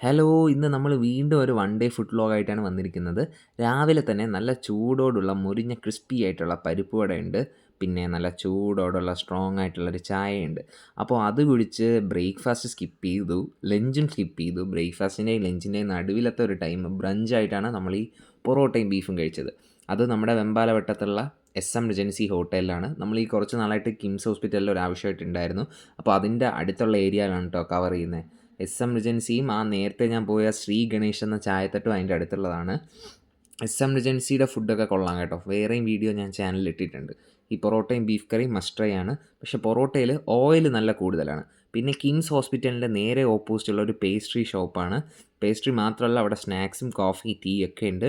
Hello ഇന്ന് നമ്മൾ വീണ്ടും ഒരു വൺ ഡേ ഫുഡ് വ്ലോഗായിട്ടാണ് വന്നിരിക്കുന്നത്. രാവിലെ തന്നെ നല്ല ചൂടോടുള്ള മുരിഞ്ഞ ക്രിസ്പി ആയിട്ടുള്ള പരിപ്പ് വടയുണ്ട്. പിന്നെ നല്ല ചൂടോടുള്ള സ്ട്രോങ് ആയിട്ടുള്ളൊരു ചായയുണ്ട്. അപ്പോൾ അത് കുടിച്ച് ബ്രേക്ക്ഫാസ്റ്റ് സ്കിപ്പ് ചെയ്തു ലഞ്ചും സ്കിപ്പ് ചെയ്തു. ബ്രേക്ക്ഫാസ്റ്റിന്റെയും ലഞ്ചിന്റെയും നടുവിലത്തെ ഒരു ടൈം ബ്രഞ്ചായിട്ടാണ് നമ്മൾ ഈ പൊറോട്ടയും ബീഫും കഴിച്ചത്. അത് നമ്മുടെ വെമ്പാലവട്ടത്തുള്ള എസ് എം റെജൻസി ഹോട്ടലിലാണ്. നമ്മൾ ഈ കുറച്ച് നാളായിട്ട് കിംസ് ഹോസ്പിറ്റലിൽ ഒരു ആവശ്യമായിട്ടുണ്ടായിരുന്നു അപ്പോൾ അതിന്റെ അടുത്തുള്ള ഏരിയയിലാണ് കേട്ടോ കവർ ചെയ്യുന്നത്. എസ് എം റിജൻസിയും ആ നേരത്തെ ഞാൻ പോയ ശ്രീ ഗണേഷ് എന്ന ചായത്തട്ടും അതിന്റെ അടുത്തുള്ളതാണ്. എസ് എം റിജൻസിയുടെ ഫുഡൊക്കെ കൊള്ളാം കേട്ടോ. വേറെയും വീഡിയോ ഞാൻ ചാനലിൽ ഇട്ടിട്ടുണ്ട്. ഈ പൊറോട്ടയും ബീഫ് കറിയും മസ്റ്റ് ആണ്. പക്ഷെ പൊറോട്ടയിൽ ഓയിൽ നല്ല കൂടുതലാണ്. പിന്നെ കിങ്സ് ഹോസ്പിറ്റലിന്റെ നേരെ ഓപ്പോസിറ്റുള്ള ഒരു പേസ്ട്രി ഷോപ്പാണ് പേസ്ട്രി മാത്രമല്ല അവിടെ സ്നാക്സും കോഫി ടീ ഒക്കെ ഉണ്ട്.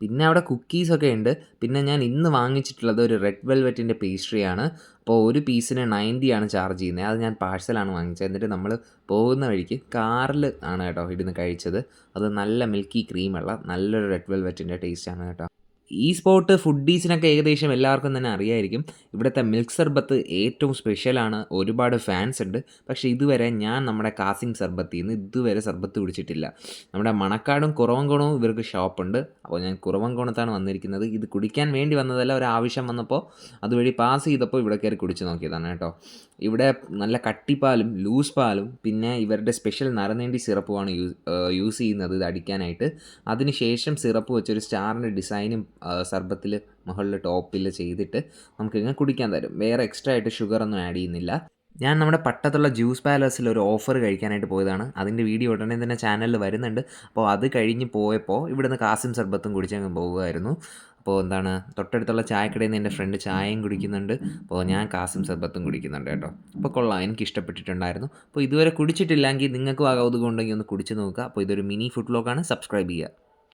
പിന്നെ അവിടെ കുക്കീസൊക്കെ ഉണ്ട്. പിന്നെ ഞാൻ ഇന്ന് വാങ്ങിച്ചിട്ടുള്ളത് ഒരു റെഡ് വെൽവെറ്റിന്റെ പേസ്ട്രിയാണ് അപ്പോൾ ഒരു പീസിന് നയന്റി ആണ് ചാർജ് ചെയ്യുന്നത് അത് ഞാൻ പാഴ്സലാണ് വാങ്ങിച്ചത്. എന്നിട്ട് നമ്മൾ പോകുന്ന വഴിക്ക് കാറിൽ ആണ് കേട്ടോ ഇടുന്ന് കഴിച്ചത്. അത് നല്ല മിൽക്കി ക്രീമുള്ള നല്ലൊരു റെഡ് വെൽവെറ്റിന്റെ ടേസ്റ്റാണ് കേട്ടോ. ഈ സ്പോട്ട് ഫുഡീസിനൊക്കെ ഏകദേശം എല്ലാവർക്കും തന്നെ അറിയായിരിക്കും. ഇവിടുത്തെ മിൽക്ക് സർബത്ത് ഏറ്റവും സ്പെഷ്യലാണ് ഒരുപാട് ഫാൻസ് ഉണ്ട്. പക്ഷേ ഇതുവരെ ഞാൻ നമ്മുടെ കാസിം സർബത്തിൽ നിന്ന് ഇതുവരെ സർബത്ത് കുടിച്ചിട്ടില്ല. നമ്മുടെ മണക്കാടും കുറവൻകുണവും ഇവർക്ക് ഷോപ്പുണ്ട് അപ്പോൾ ഞാൻ കുറവൻകുണത്താണ് വന്നിരിക്കുന്നത്. ഇത് കുടിക്കാൻ വേണ്ടി വന്നതല്ല ഒരു ആവശ്യം വന്നപ്പോൾ അതുവഴി പാസ് ചെയ്തപ്പോൾ ഇവിടെ കയറി കുടിച്ച് നോക്കിയതാണ് കേട്ടോ. ഇവിടെ നല്ല കട്ടിപ്പാലും ലൂസ് പാലും പിന്നെ ഇവരുടെ സ്പെഷ്യൽ നരനേണ്ടി സിറപ്പുമാണ് യൂസ് യൂസ് ചെയ്യുന്നത് ഇത് അടിക്കാനായിട്ട്. അതിനുശേഷം സിറപ്പ് വെച്ചൊരു സ്റ്റാറിന്റെ ഡിസൈനും സർബത്തിൽ മുകളിൽ ടോപ്പിൽ ചെയ്തിട്ട് നമുക്കിങ്ങനെ കുടിക്കാൻ തരും. വേറെ എക്സ്ട്രാ ആയിട്ട് ഷുഗർ ഒന്നും ആഡ് ചെയ്യുന്നില്ല. ഞാൻ നമ്മുടെ പട്ടത്തുള്ള ജ്യൂസ് പാലസിൽ ഒരു ഓഫർ കഴിക്കാനായിട്ട് പോയതാണ്. അതിന്റെ വീഡിയോ ഉടനെ തന്നെ ചാനലിൽ വരുന്നുണ്ട്. അപ്പോൾ അത് കഴിഞ്ഞ് പോയപ്പോൾ ഇവിടുന്ന് കാസിം സർബത്തും കുടിച്ചങ്ങ് പോകുമായിരുന്നു. അപ്പോൾ എന്താണ് തൊട്ടടുത്തുള്ള ചായക്കടയിൽ നിന്ന് എന്റെ ഫ്രണ്ട് ചായയും കുടിക്കുന്നുണ്ട്. അപ്പോൾ ഞാൻ കാസിം സർബത്തും കുടിക്കുന്നുണ്ട് കേട്ടോ. അപ്പോൾ കൊള്ളാം എനിക്ക് ഇഷ്ടപ്പെട്ടിട്ടുണ്ടായിരുന്നു. അപ്പോൾ ഇതുവരെ കുടിച്ചിട്ടില്ലെങ്കിൽ നിങ്ങൾക്കും ആകൗതുകൊണ്ടെങ്കിൽ കൗതുകം ഒന്ന് കുടിച്ച് നോക്കുക. അപ്പോൾ ഇതൊരു മിനി ഫുഡ് ബ്ലോഗാണ് സബ്സ്ക്രൈബ് ചെയ്യുക.